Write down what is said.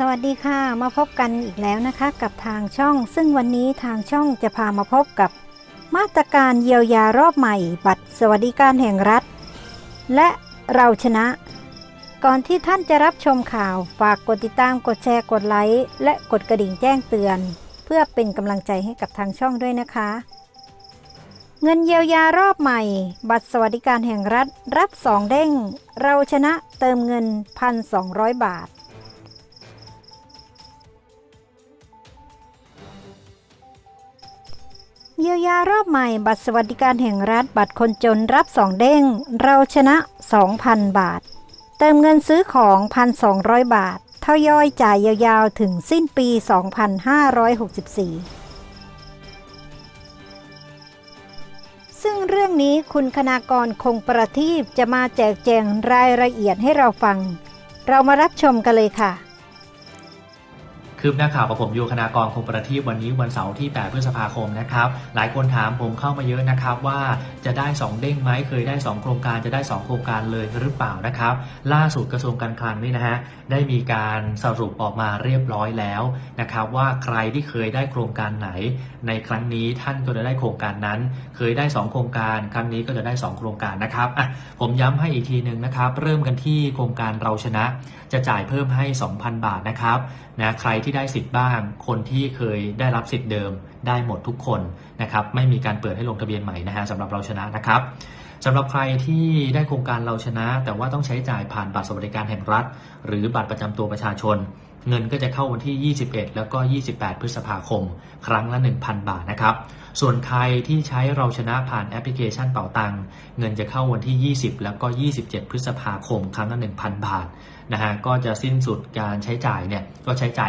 สวัสดีค่ะ มาพบกันอีกแล้วนะคะ กับทางช่อง ซึ่งวันนี้ทางช่องจะพามาพบกับ มาตรการเยียวยารอบใหม่ บัตรสวัสดิการแห่งรัฐ และเราชนะ ก่อนที่ท่านจะรับชมข่าว ฝากกดติดตามกดแชร์กดไลค์และกดกระดิ่งแจ้งเตือน เพื่อเป็นกำลังใจให้กับทางช่องด้วยนะคะ เงินเยียวยารอบใหม่ บัตรสวัสดิการแห่งรัฐ รับสองเด้ง เราชนะเติมเงิน 1,200 บาท เยียวยารอบใหม่ บัตรสวัสดิการแห่งรัฐบัตรคนจนรับสองเด้ง เราชนะ 2,000 บาท เติมเงินซื้อของ 1,200 บาททยอยจ่ายยาวๆ ถึงสิ้นปี 2564ซึ่งเรื่องนี้คุณคณากรคงประทีปจะมาแจกแจงรายละเอียดให้เราฟัง เรามารับชมกันเลยค่ะ คืบหน้าข่าวกับผมโยคณากรคงประทีปวันนี้วันเสาร์ที่ 8 พฤษภาคมนะครับ หลายคนถามผมเข้ามาเยอะนะครับว่าจะได้ 2 เด้งไหมเคยได้ 2 โครงการจะได้ 2 โครงการเลยหรือเปล่านะครับ ล่าสุดกระทรวงการคลังนี่นะฮะได้มีการสรุปออกมาเรียบร้อยแล้วนะครับว่าใครที่เคยได้โครงการไหน ในครั้งนี้ท่านก็จะได้โครงการนั้น เคยได้ 2 โครงการ ครั้งนี้ก็จะได้ 2 โครงการนะครับอะผมย้ำให้อีกทีหนึ่งนะครับ เริ่มกันที่โครงการเราชนะ จะจ่ายเพิ่มให้ 2,000 บาทนะครับนะใครที่ได้สิทธิ์บ้าง คนที่เคยได้รับสิทธิ์เดิมได้หมดทุกคนนะครับ ไม่มีการเปิดให้ลงทะเบียนใหม่นะฮะสำหรับเราชนะนะครับสำหรับใครที่ได้โครงการเราชนะ แต่ว่าต้องใช้จ่ายผ่านบัตรสวัสดิการแห่งรัฐ หรือบัตรประจำตัวประชาชน เงินก็จะเข้าวันที่ 21 แล้วก็ 28 พฤษภาคม ครั้งละ 1,000 บาทนะครับ ส่วนใครที่ใช้เราชนะผ่านแอปพลิเคชันเป่าตัง เงินจะเข้าวันที่ 20 แล้วก็ 27 พฤษภาคม ครั้งละ 1,000 บาทนะฮะก็จะสิ้นสุดการใช้จ่ายเนี่ยก็ใช้จ่าย